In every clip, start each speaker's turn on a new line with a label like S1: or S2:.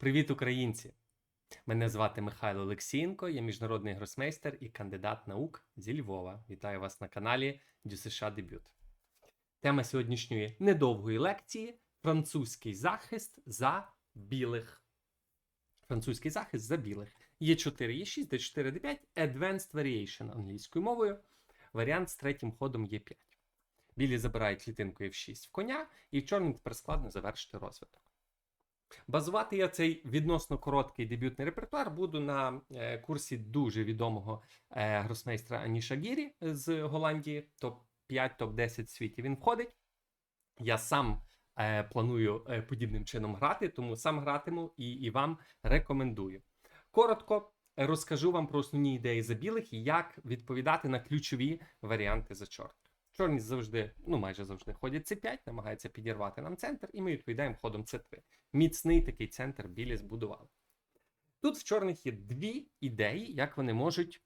S1: Привіт, українці! Мене звати Михайло Олексієнко, я міжнародний гросмейстер і кандидат наук зі Львова. Вітаю вас на каналі ДЮСШ Дебют. Тема сьогоднішньої недовгої лекції французький захист за білих. Французький захист за білих. Є 4, є 6, D4, D5, Advanced Variation англійською мовою. Варіант з третім ходом є 5. Білі забирають клітинку F6 в коня, і в чорним тепер складно завершити розвиток. Базувати я цей відносно короткий дебютний репертуар буду на е, курсі дуже відомого е, гросмейстра Аніша Гірі з Голландії. Топ-5, топ-10 в світі він входить. Я сам е, планую подібним чином грати, тому сам гратиму і, і вам рекомендую. Коротко розкажу вам про основні ідеї за білих і як відповідати на ключові варіанти за чорних. Чорні завжди, ну майже завжди ходять c5, намагаються підірвати нам центр, і ми відповідаємо ходом c3. Міцний такий центр білі збудували. Тут в чорних є дві ідеї, як вони можуть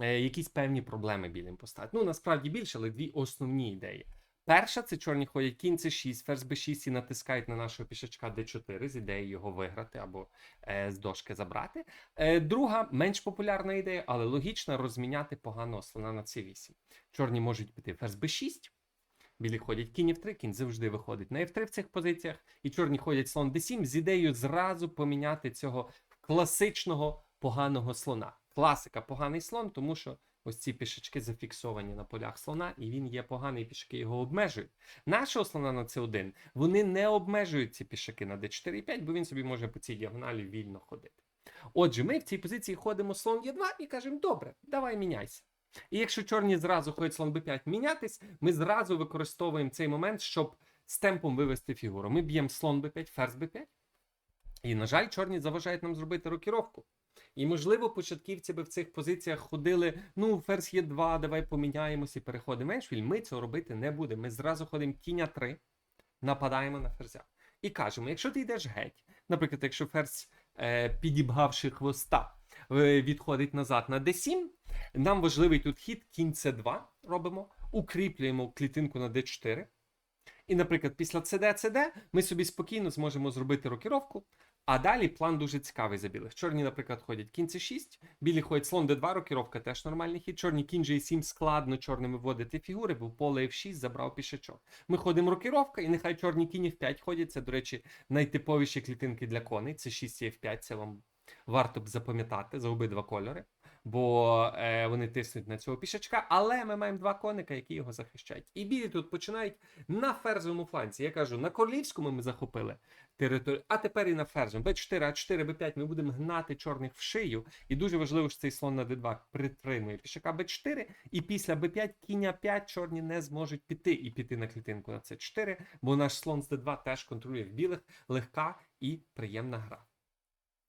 S1: е, якісь певні проблеми білим поставити. Ну, насправді більше, але дві основні ідеї. Перша це чорні ходять кінь c6, ферзь b6 і натискають на нашого пішачка d4 з ідеєю його виграти або е, з дошки забрати. Е, друга, менш популярна ідея, але логічна розміняти поганого слона на c8. Чорні можуть піти ферзь b6, білі ходять кінь f3, кінь завжди виходить на f3 в цих позиціях, і чорні ходять слон d7 з ідеєю зразу поміняти цього класичного поганого слона. Класика поганий слон, тому що ось ці пішачки зафіксовані на полях слона, і він є поганий, пішаки його обмежують. Нашого слона на c1 вони не обмежують ці пішаки на d4 і 5, бо він собі може по цій діагоналі вільно ходити. Отже, ми в цій позиції ходимо слон e2 і кажемо: добре, давай міняйся. І якщо чорні зразу ходять слон b5 мінятись, ми зразу використовуємо цей момент, щоб з темпом вивести фігуру. Ми б'ємо слон b5, ферзь b5. І, на жаль, чорні заважають нам зробити рокіровку. І, можливо, початківці би в цих позиціях ходили: ну, ферзь є 2, давай поміняємося і переходимо меншвіль. Ми цього робити не будемо. Ми зразу ходимо кінь 3, нападаємо на ферзя. І кажемо: якщо ти йдеш геть, наприклад, якщо ферзь, е, підібгавши хвоста, е, відходить назад на d7, нам важливий тут хід кінь c2 робимо, укріплюємо клітинку на d4. І, наприклад, після CD, CD ми собі спокійно зможемо зробити рокіровку. А далі план дуже цікавий за білих. Чорні, наприклад, ходять кінь c6, білі ходять слон d2, рокіровка теж нормальний хід. Чорні кінь g7 складно чорними вводити фігури, бо поле f6 забрав пішачок. Ми ходимо рокіровка, і нехай чорні кінь f5 ходять. Це, до речі, найтиповіші клітинки для коней. Це 6 і f5, це вам варто б запам'ятати за обидва кольори, бо е, вони тиснуть на цього пішачка. Але ми маємо два коника, які його захищають. І білі тут починають на ферзовому фланці. Я кажу, на королівському ми захопили територію, а тепер і на ферзовому. Б4, А4, Б5 ми будемо гнати чорних в шию. І дуже важливо, що цей слон на d2 притримує пішака Б4, і після Б5 кінь 5 чорні не зможуть піти і піти на клітинку на С4, бо наш слон з d2 теж контролює в білих легка і приємна гра.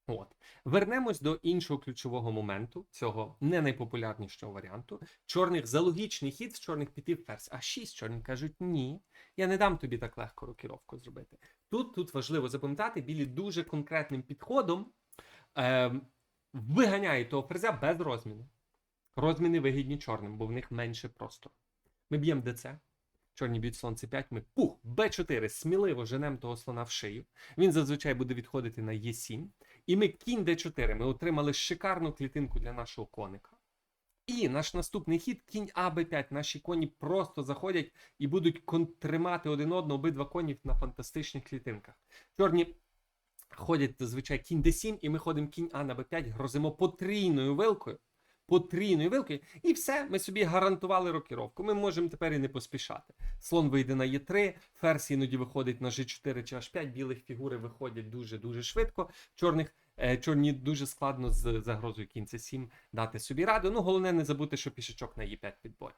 S1: От. Вернемось до іншого ключового моменту, цього не найпопулярнішого варіанту. Чорних за логічний хід з чорних піти ферзь. А 6 чорні кажуть, ні, я не дам тобі так легко рокіровку зробити. Тут тут важливо запам'ятати, білі дуже конкретним підходом е, виганяють того ферзя без розміни. Розміни вигідні чорним, бо в них менше простору. Ми б'ємо ДЦ. Чорні б'ють слон c5, ми пух, Б4, сміливо женемо того слона в шию. Він зазвичай буде відходити на Е7. І ми кінь d4. Ми отримали шикарну клітинку для нашого коника. І наш наступний хід кінь АБ5. Наші коні просто заходять і будуть тримати один одного обидва коні на фантастичних клітинках. Чорні ходять зазвичай кінь d7, і ми ходимо кінь А на Б5, грозимо потрійною вилкою. Потрійною вилкою, і все, ми собі гарантували рокіровку. Ми можемо тепер і не поспішати. Слон вийде на Е3, ферзь іноді виходить на G4 чи H5, білих фігури виходять дуже-дуже швидко. Чорних, е, Чорні дуже складно з загрозою кінця 7 дати собі раду. Ну, головне не забути, що пішачок на Е5 підбор.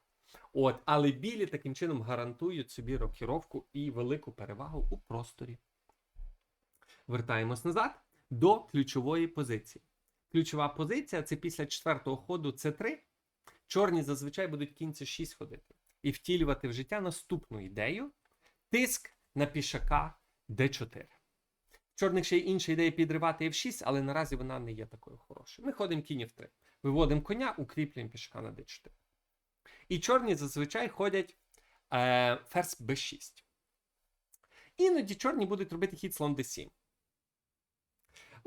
S1: От, але білі таким чином гарантують собі рокіровку і велику перевагу у просторі. Вертаємось назад до ключової позиції. Ключова позиція це після четвертого ходу С3. Чорні зазвичай будуть кінці 6 ходити і втілювати в життя наступну ідею: тиск на пішака d4. Чорних ще й інша ідея підривати F6, але наразі вона не є такою хорошою. Ми ходимо кінь F3. Виводимо коня, укріплюємо пішака на d4. І чорні зазвичай ходять е, ферзь b6. Іноді чорні будуть робити хід слон d7.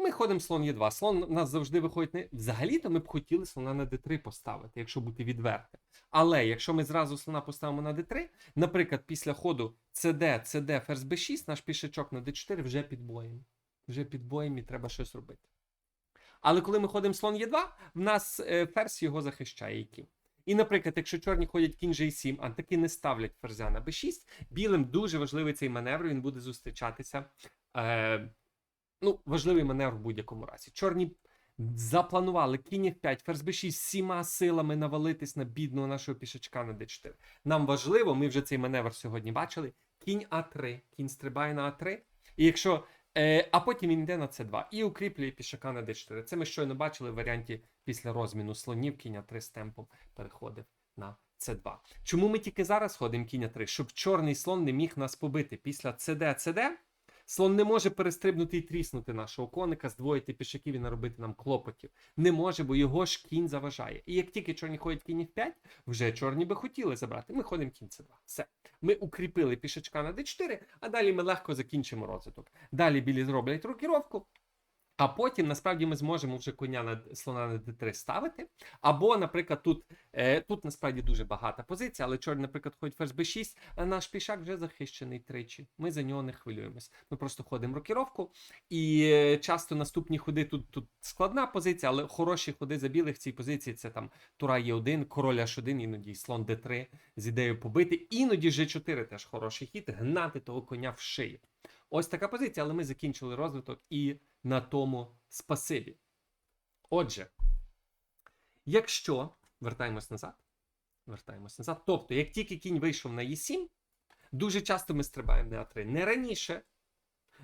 S1: Ми ходимо слон Е2. Слон у нас завжди виходить не. Взагалі-то ми б хотіли слона на d3 поставити, якщо бути відвертим. Але якщо ми зразу слона поставимо на d3, наприклад, після ходу CD, CD, ферзь b6, наш пішачок на d4 вже під боєм. Вже під боєм і треба щось робити. Але коли ми ходимо слон Е2, в нас е, ферзь його захищає і. І, наприклад, якщо чорні ходять кінь G7, а таки не ставлять ферзя на b6, білим дуже важливий цей маневр, він буде зустрічатися. Е, ну, важливий маневр в будь-якому разі. Чорні запланували кінь F5, ферзь b6 всіма силами навалитись на бідного нашого пішачка на d4. Нам важливо, ми вже цей маневр сьогодні бачили. Кінь А3, кінь стрибає на А3. І якщо Е, а потім він йде на С2 і укріплює пішака на d4. Це ми щойно бачили в варіанті після розміну слонів кінь 3 з темпом переходив на С2. Чому ми тільки зараз ходимо кінь 3? Щоб чорний слон не міг нас побити. Після ЦД, ЦД слон не може перестрибнути і тріснути нашого коника, здвоїти пішаків і наробити нам клопотів. Не може, бо його ж кінь заважає. І як тільки чорні ходять кінь F5, вже чорні би хотіли забрати. Ми ходимо кінь С2. Все. Ми укріпили пішачка на d4, а далі ми легко закінчимо розвиток. Далі білі зроблять рокіровку. А потім насправді ми зможемо вже коня на слона на d3 ставити. Або, наприклад, тут е, тут насправді дуже багата позиція, але чорний, наприклад, ходить ферзь b6, а наш пішак вже захищений тричі. Ми за нього не хвилюємось. Ми просто ходимо рокіровку. І е, часто наступні ходи тут, тут складна позиція, але хороші ходи за білих в цій позиції це там Тура Е1, король H1, іноді слон d3 з ідеєю побити. Іноді G4 теж хороший хід, гнати того коня в шию. Ось така позиція, але ми закінчили розвиток і на тому спасибі. Отже, якщо вертаємось назад, вертаємось назад. Тобто, як тільки кінь вийшов на Е7, дуже часто ми стрибаємо на А3. Не раніше,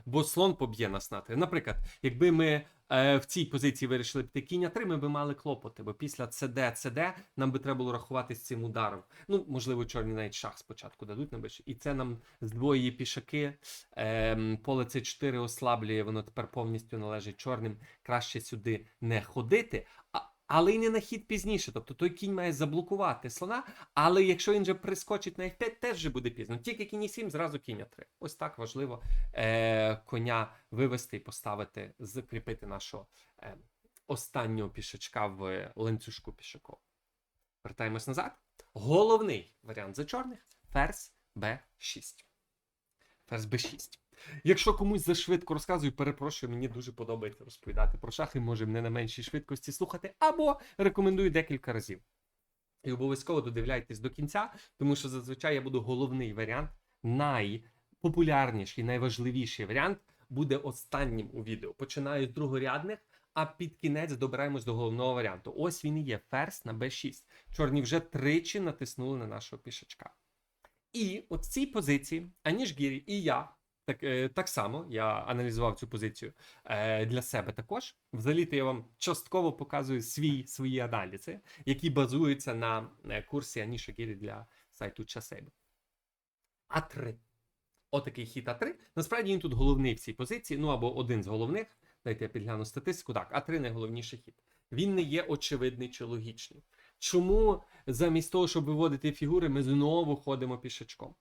S1: бо слон поб'є нас на 3. Наприклад, якби ми е, в цій позиції вирішили піти кінь А3, ми би мали клопоти, бо після ЦД нам би треба було рахувати з цим ударом. Ну, можливо, чорні навіть шах спочатку дадуть на. І це нам здвоює пішаки. Е, поле С4 ослаблює, воно тепер повністю належить чорним. Краще сюди не ходити. А, але й не на хід пізніше. Тобто той кінь має заблокувати слона, але якщо він вже прискочить на F5, теж вже буде пізно. Тільки кінь 7, зразу кінь 3. Ось так важливо е, коня вивести і поставити, закріпити нашого е, останнього пішачка в ланцюжку пішаков. Вертаємось назад. Головний варіант за чорних ферзь b6. Ферзь b6. Якщо комусь зашвидко розказую, перепрошую, мені дуже подобається розповідати про шахи, може не на меншій швидкості слухати, або рекомендую декілька разів. І обов'язково додивляйтесь до кінця, тому що зазвичай я буду головний варіант, найпопулярніший, найважливіший варіант буде останнім у відео. Починаю з другорядних, а під кінець добираємось до головного варіанту. Ось він і є ферзь на b6. Чорні вже тричі натиснули на нашого пішачка. І от цій позиції Аніж Гірі і я. Так е, так само я аналізував цю позицію е, для себе також. Взагалі-то я вам частково показую свій, свої аналізи, які базуються на е, курсі Аніша Гірі для сайту Часейб. А3. Отакий хід А3. Насправді він тут головний в цій позиції, ну або один з головних. Дайте я підгляну статистику. Так, А3 найголовніший хід. Він не є очевидний чи логічний. Чому замість того, щоб виводити фігури, ми знову ходимо пішачком?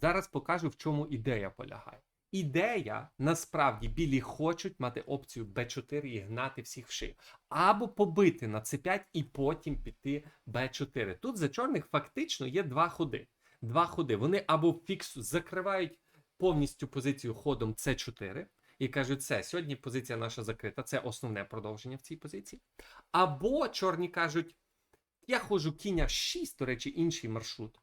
S1: Зараз покажу, в чому ідея полягає. Ідея насправді білі хочуть мати опцію Б4 і гнати всіх в шию. Або побити на С5 і потім піти Б4. Тут за чорних фактично є два ходи. Два ходи. Вони або фікс закривають повністю позицію ходом С4 і кажуть, все, сьогодні позиція наша закрита, це основне продовження в цій позиції. Або чорні кажуть, я ходжу кінь 6, до речі, інший маршрут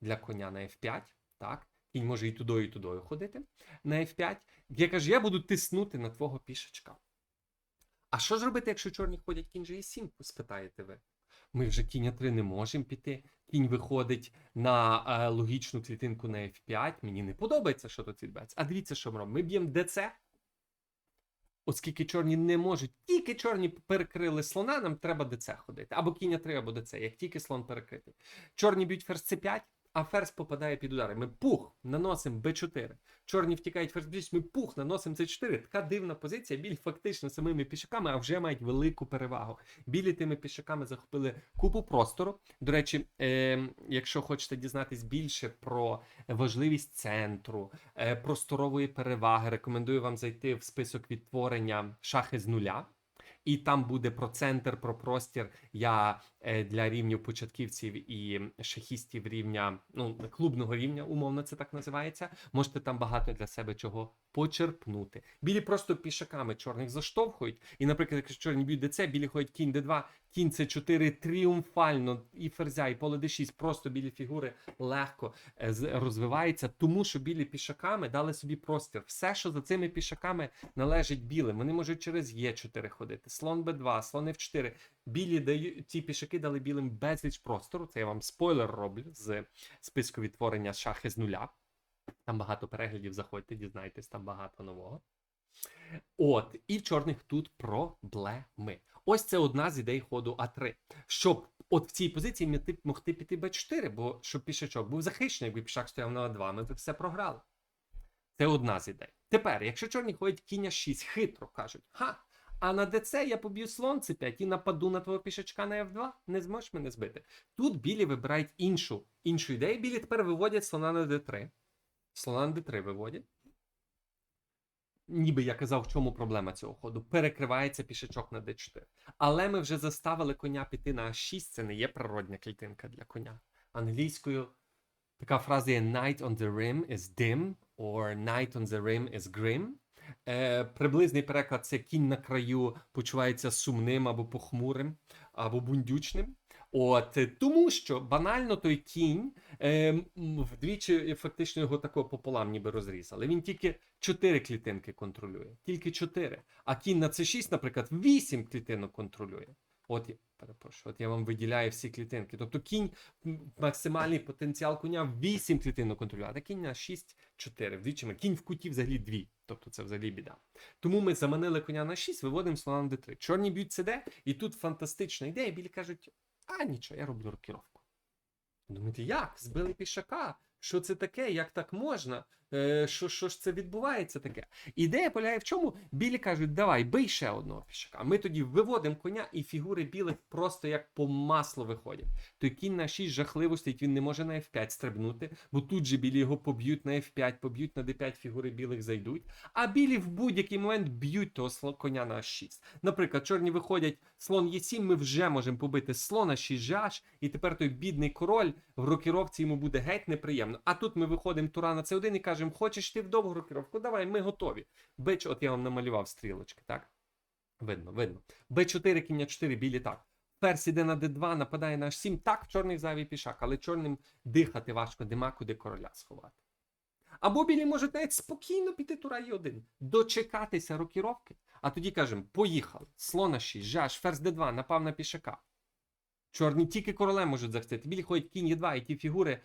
S1: для коня на F5. Так, кінь може і туди, і туди ходити на F5. Я кажу, я буду тиснути на твого пішечка. А що ж робити, якщо чорні ходять кінь G7, спитаєте ви? Ми вже кінь 3 не можемо піти. Кінь виходить на е, логічну клітинку на F5. Мені не подобається, що тут відбувається. А дивіться, що ми робимо. Ми б'ємо ДЦ. Оскільки чорні не можуть, тільки чорні перекрили слона, нам треба ДЦ ходити. Або кінь 3, або ДЦ, як тільки слон перекритий. Чорні б'ють ферзь С5, а ферзь попадає під удари. Ми пух, наносимо Б4. Чорні втікають ферзь Б6, ми пух, наносимо С4. Така дивна позиція. Білі фактично самими пішаками, а вже мають велику перевагу. Білі тими пішаками захопили купу простору. До речі, е, якщо хочете дізнатись більше про важливість центру, е, просторової переваги, рекомендую вам зайти в список відтворення шахи з нуля. І там буде про центр, про простір. Я для рівнів початківців і шахістів рівня, ну, клубного рівня, умовно це так називається. Можете там багато для себе чого почерпнути. Білі просто пішаками чорних заштовхують. І, наприклад, якщо чорні б'ють ДЦ, білі ходять кінь Д2, кінь С4 тріумфально, і ферзя, і поле Д6, просто білі фігури легко е, розвиваються, тому що білі пішаками дали собі простір. Все, що за цими пішаками належить білим. Вони можуть через Е4 ходити, слон Б2, слон F4. Білі дають ці пішаки дали білим безліч простору. Це я вам спойлер роблю з списку відтворення шахи з нуля. Там багато переглядів, заходьте, дізнайтесь, там багато нового. От, і в чорних тут проблеми. Ось це одна з ідей ходу А3. Щоб от в цій позиції ми могти піти Б4, бо щоб пішачок був захищений, якби пішак стояв на А2, ми б все програли. Це одна з ідей. Тепер, якщо чорні ходять кінь 6, хитро кажуть, ха, а на ДЦ я поб'ю слон С5 і нападу на твого пішачка на F2, не зможеш мене збити. Тут білі вибирають іншу, іншу ідею. Білі тепер виводять слона на D3. Слона на D3 виводять. Ніби я казав, в чому проблема цього ходу. Перекривається пішачок на D4. Але ми вже заставили коня піти на А6. Це не є природня клітинка для коня. Англійською така фраза є Night on the rim is dim, or Night on the rim is grim. Е, приблизний переклад це кінь на краю почувається сумним або похмурим, або бундючним. От тому, що банально той кінь е, вдвічі фактично його тако пополам ніби розрізали. Він тільки 4 клітинки контролює, тільки 4. А кінь на c6, наприклад, 8 клітинок контролює. От перепрошую, от я вам виділяю всі клітинки. Тобто кінь, максимальний потенціал коня 8 клітинок контролює, а кінь на 6 4. Вдвічі ми. Кінь в куті взагалі 2. Тобто це взагалі біда. Тому ми заманили коня на 6, виводимо слона на d3. Чорні б'ють СД, і тут фантастична ідея. Білі кажуть: а нічого, я роблю рокіровку. Думаєте, як? Збили пішака? Що це таке? Як так можна? Е, що, що ж це відбувається таке? Ідея полягає в чому? Білі кажуть, давай, бий ще одного пішака. Ми тоді виводимо коня, і фігури білих просто як по маслу виходять. Той кінь на 6 жахливо стоїть, він не може на F5 стрибнути, бо тут же білі його поб'ють на F5, поб'ють на D5, фігури білих зайдуть. А білі в будь-який момент б'ють того коня на 6. Наприклад, чорні виходять, слон Е7, ми вже можемо побити слона 6 GH, і тепер той бідний король в рокіровці йому буде геть неприємно. А тут ми виходимо тура на C1 і кажемо, хочеш ти в довгу рокіровку? Давай, ми готові. Б, от я вам намалював стрілочки, так? Видно, видно. Б4, кінь 4, білі так. Ферзь іде на d2, нападає на h7. Так, чорний зайвий пішак, але чорним дихати важко, нема куди короля сховати. Або білі можуть навіть спокійно піти тура Е1, дочекатися рокіровки, а тоді кажемо, поїхали. Слона 6, жаш, ферзь d2, напав на пішака. Чорні тільки королем можуть захистити. Білі ходять кінь Е2, і ті фігури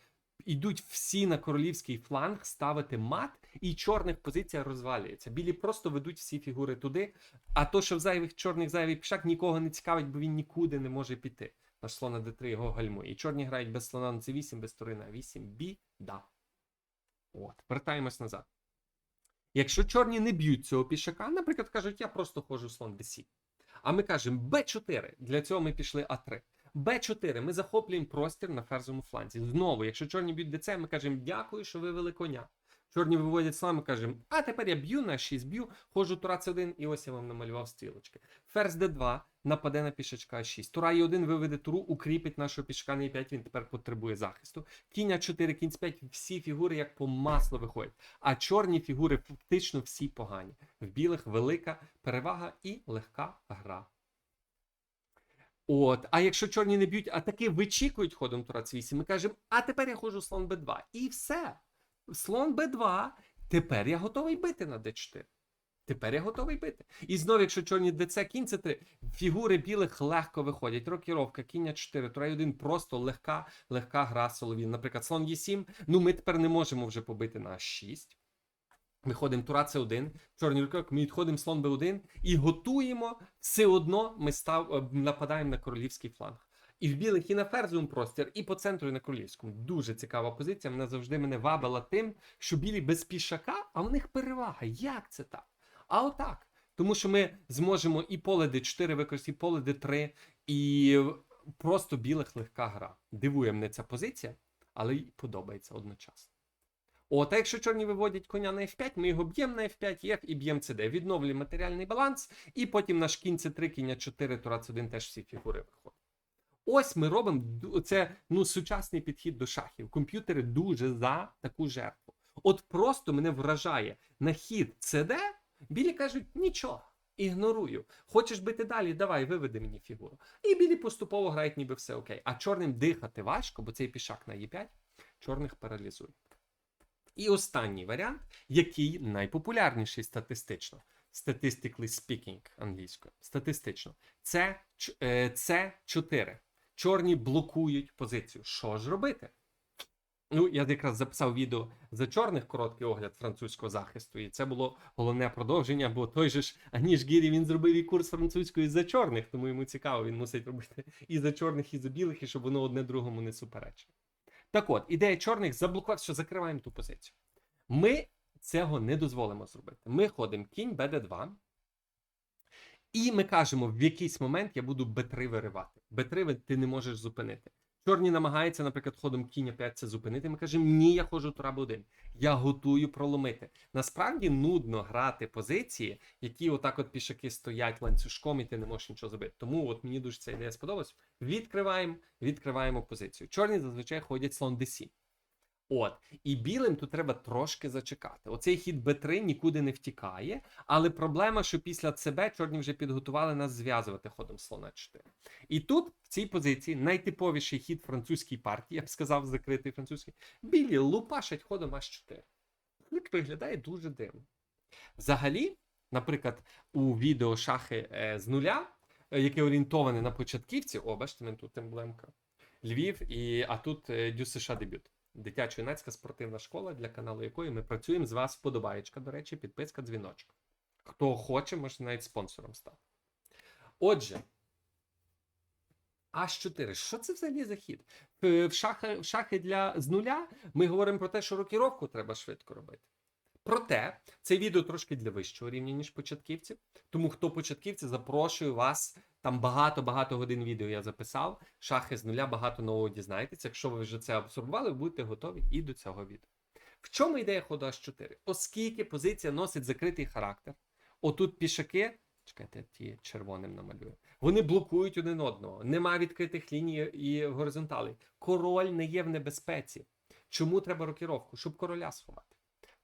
S1: йдуть всі на королівський фланг ставити мат, і чорних позиція розвалюється. Білі просто ведуть всі фігури туди, а то, що в зайвих чорних зайвий пішак нікого не цікавить, бо він нікуди не може піти. Наш слон на d3 його гальмує. І чорні грають без слона на c8, без тури на 8. Біда. От, вертаємось назад. Якщо чорні не б'ють цього пішака, наприклад, кажуть, я просто ходжу слон d7. А ми кажемо b4. Для цього ми пішли А3. Б4. Ми захоплюємо простір на ферзовому фланзі. Знову, якщо чорні б'ють ДЦ, ми кажемо дякую, що вивели коня. Чорні виводять слон, ми кажемо, а тепер я б'ю на 6 б'ю, ходжу тура С1, і ось я вам намалював стрілочки. Ферзь Д2 нападе на пішачка 6. Тура Е1 виведе туру, укріпить нашого пішака на Е5, він тепер потребує захисту. Кінь А4, кінь з 5, всі фігури як по маслу виходять. А чорні фігури фактично всі погані. В білих велика перевага і легка гра. От, а якщо чорні не б'ють, а таки вичікують ходом тура С8, ми кажемо, а тепер я ходжу слон Б2. І все. Слон Б2. Тепер я готовий бити на Д4. Тепер я готовий бити. І знову, якщо чорні ДЦ, кінь це 3, фігури білих легко виходять. Рокіровка, кінь 4, тура 1 просто легка, легка гра соловін. Наприклад, слон Е7. Ну, ми тепер не можемо вже побити на 6. Виходимо тура С1, чорний рукок, ми відходимо слон Б1 і готуємо все одно ми став, е, нападаємо на королівський фланг. І в білих, і на ферзовому простір, і по центру, і на королівському. Дуже цікава позиція. Вона завжди мене вабила тим, що білі без пішака, а в них перевага. Як це так? А отак. Тому що ми зможемо і поле d4 використати, і поле d3, і просто білих легка гра. Дивує мене ця позиція, але й подобається одночасно. От, а якщо чорні виводять коня на F5, ми його б'ємо на F5, F і б'ємо CD. Відновлюємо матеріальний баланс, і потім наш кінь C3, кінь 4, турац 1 теж всі фігури виходять. Ось ми робимо це ну, сучасний підхід до шахів. Комп'ютери дуже за таку жертву. От просто мене вражає на хід CD, білі кажуть, нічого, ігнорую. Хочеш бити далі, давай, виведи мені фігуру. І білі поступово грають, ніби все окей. А чорним дихати важко, бо цей пішак на Е5 чорних паралізує. І останній варіант, який найпопулярніший статистично. Statistically speaking англійською. Статистично. Це е, це 4. Чорні блокують позицію. Що ж робити? Ну, я якраз записав відео за чорних короткий огляд французького захисту, і це було головне продовження, бо той же ж Аніш Гірі він зробив і курс французької за чорних, тому йому цікаво, він мусить робити і за чорних, і за білих, і щоб воно одне другому не суперечило. Так от, ідея чорних заблокувати, що закриваємо ту позицію. Ми цього не дозволимо зробити. Ми ходимо кінь БД2, і ми кажемо, в якийсь момент я буду Б3 виривати. Б3 ти не можеш зупинити. Чорні намагається, наприклад, ходом кінь 5 це зупинити. Ми кажемо, ні, я ходжу тура Б1. Я готую проломити. Насправді нудно грати позиції, які отак от пішаки стоять ланцюжком, і ти не можеш нічого зробити. Тому от мені дуже ця ідея сподобалась. Відкриваємо, відкриваємо позицію. Чорні зазвичай ходять слон D7. От, і білим тут треба трошки зачекати. Оцей хід Б3 нікуди не втікає, але проблема, що після ЦБ чорні вже підготували нас зв'язувати ходом слона 4. І тут, в цій позиції, найтиповіший хід французькій партії, я б сказав, закритий французький, білі лупашать ходом H4. Клик виглядає дуже дивно. Взагалі, наприклад, у відео шахи е, з нуля, е, яке орієнтоване на початківців, о, бачите, мене тут емблемка. Львів, і, а тут е, Дю США дебют. Дитячо-юнацька спортивна школа, для каналу якої ми працюємо з вас вподобаєчка, до речі, підписка, дзвіночок. Хто хоче, може навіть спонсором стати. Отже, H4. Що це взагалі за хід? В, в, шахи, в шахи для з нуля ми говоримо про те, що рокіровку треба швидко робити. Проте, це відео трошки для вищого рівня, ніж початківців. Тому хто початківці, запрошую вас. Там багато-багато годин відео я записав. Шахи з нуля багато нового дізнаєтеся. Якщо ви вже це абсорбували, ви будете готові і до цього відео. В чому ідея ходу H4? Оскільки позиція носить закритий характер, отут пішаки, чекайте, я ті червоним намалюю, вони блокують один одного. Нема відкритих ліній і горизонталей. Король не є в небезпеці. Чому треба рокіровку? Щоб короля сховати.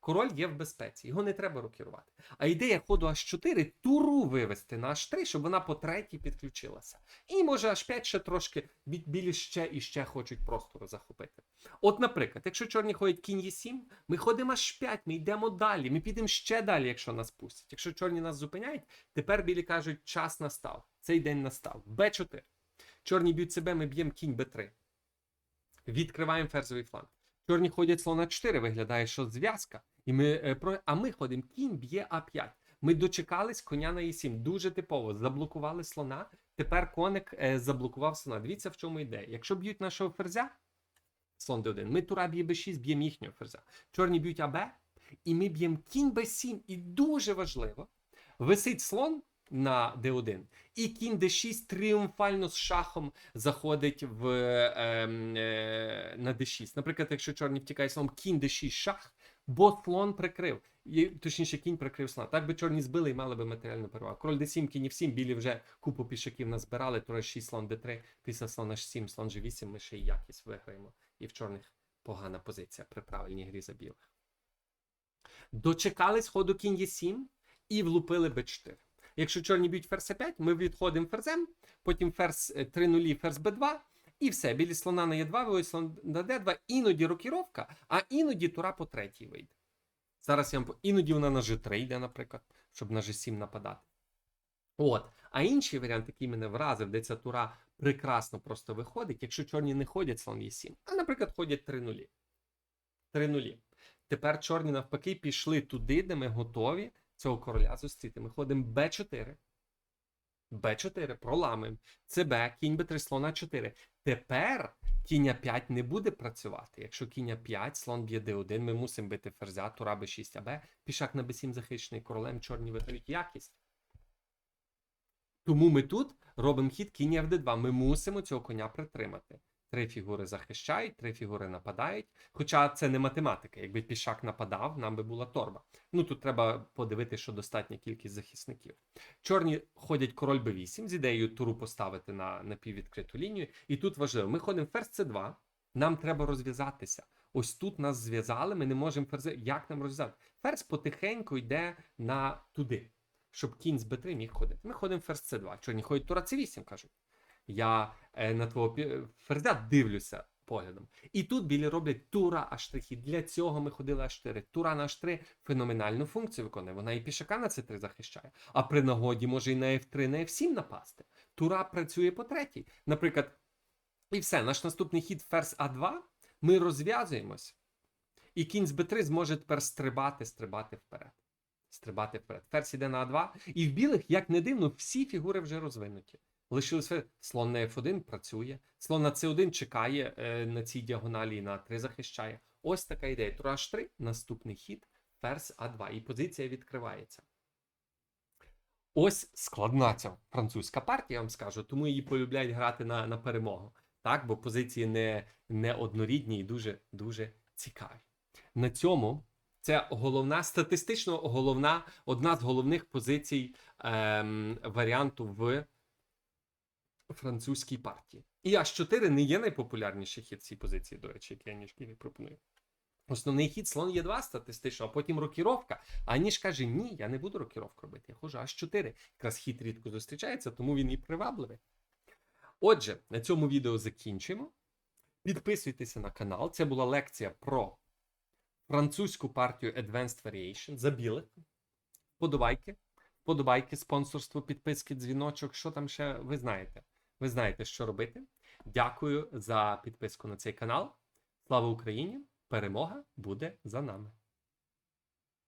S1: Король є в безпеці, його не треба рокірувати. А ідея ходу H4 туру вивести на H3, щоб вона по третій підключилася. І може H5 ще трошки бі- білі ще і ще хочуть простору захопити. От, наприклад, якщо чорні ходять кінь Е7, ми ходимо H5, ми йдемо далі, ми підемо ще далі, якщо нас пустять. Якщо чорні нас зупиняють, тепер білі кажуть, час настав. Цей день настав. Б4. Чорні б'ють себе, ми б'ємо кінь Б3. Відкриваємо ферзовий фланг. Чорні ходять слона 4, виглядає, що зв'язка. І ми, е. А ми ходимо, кінь б'є А5. Ми дочекались коня на Е7. Дуже типово. Заблокували слона. Тепер коник е, заблокував слона. Дивіться, в чому ідея. Якщо б'ють нашого ферзя, слон d1, ми тура б'є b6, б'ємо їхнього ферзя. Чорні б'ють АБ, і ми б'ємо кінь b7. І дуже важливо, висить слон на d1, і кінь d6 тріумфально з шахом заходить в, е, е, на d6. Наприклад, якщо чорні втікають слон, кінь d6 шах, бо слон прикрив. І, точніше, кінь прикрив слона. Так би чорні збили і мали би матеріальну перевагу. Король d7, кінь f7, білі вже купу пішаків назбирали, тура 6, слон d3, після слона h7, слон g8, ми ще й якість виграємо. І в чорних погана позиція при правильній грі за білих. Дочекались ходу кінь e7 і влупили b4. Якщо чорні б'ють ферзь 5 ми відходимо ферзем, потім ферзь 3 нулі, ферзь b2, і все. Білі слона на Е2, виводять слон на d2, іноді рокіровка, а іноді тура по третій вийде. Зараз я вам іноді вона на G3 йде, наприклад, щоб на G7 нападати. От. А інший варіант, який мене вразив, де ця тура прекрасно просто виходить, якщо чорні не ходять слон Е7, а, наприклад, ходять 3 нулі. 3 нулі. Тепер чорні навпаки пішли туди, де ми готові цього короля зустріти. Ми ходимо Б4. Б4 проламуємо. ЦБ, кінь Б3, слон А4. Тепер кінь А5 не буде працювати. Якщо кінь А5, слон б'є Д1, ми мусимо бити ферзя, тура Б6, АБ, пішак на Б7 захищений королем, чорні виграють якість. Тому ми тут робимо хід кінь Фд2. Ми мусимо цього коня притримати. Три фігури захищають, три фігури нападають. Хоча це не математика. Якби пішак нападав, нам би була торба. Ну тут треба подивитися, що достатня кількість захисників. Чорні ходять король Б8 з ідеєю туру поставити на напіввідкриту лінію. І тут важливо: ми ходимо ферзь С2, нам треба розв'язатися. Ось тут нас зв'язали, ми не можемо ферзи. Як нам розв'язати? Ферзь потихеньку йде на туди, щоб кінь з Б3 міг ходити. Ми ходимо ферзь С2. Чорні ходять тура С8, кажуть. Я е, на твого ферзя дивлюся поглядом. І тут білі роблять тура H3 хід. Для цього ми ходили H4. Тура на H3 феноменальну функцію виконує. Вона і пішака на C3 захищає. А при нагоді може і на F3, на F7 напасти. Тура працює по третій. Наприклад, і все, наш наступний хід ферзь А2. Ми розв'язуємось. І кінь з Б3 зможе тепер стрибати, стрибати вперед. Стрибати вперед. Ферзь іде на А2. І в білих, як не дивно, всі фігури вже розвинуті. Лишилося слон на F1 працює, слон на C1 чекає е, на цій діагоналі і на 3 захищає. Ось така ідея. Тура H3, наступний хід, ферзь А2. І позиція відкривається. Ось складна ця французька партія, я вам скажу, тому її полюбляють грати на, на перемогу. Так, бо позиції не, не однорідні і дуже дуже цікаві. На цьому це головна, статистично головна, одна з головних позицій ем, варіанту в французькій партії. І H4 не є найпопулярніший хід цій позиції, до речі, який я ніжки пропоную. Основний хід слон є 2 статистично, а потім рокіровка. А ніж каже: ні, я не буду рокіровку робити, я хожу H4. Якраз хід рідко зустрічається, тому він і привабливий. Отже, на цьому відео закінчуємо. Підписуйтеся на канал. Це була лекція про французьку партію Advanced Variation за білих. Подобайки. Подобайки, спонсорство, підписки, дзвіночок. Що там ще ви знаєте? Ви знаєте, що робити. Дякую за підписку на цей канал. Слава Україні! Перемога буде за нами!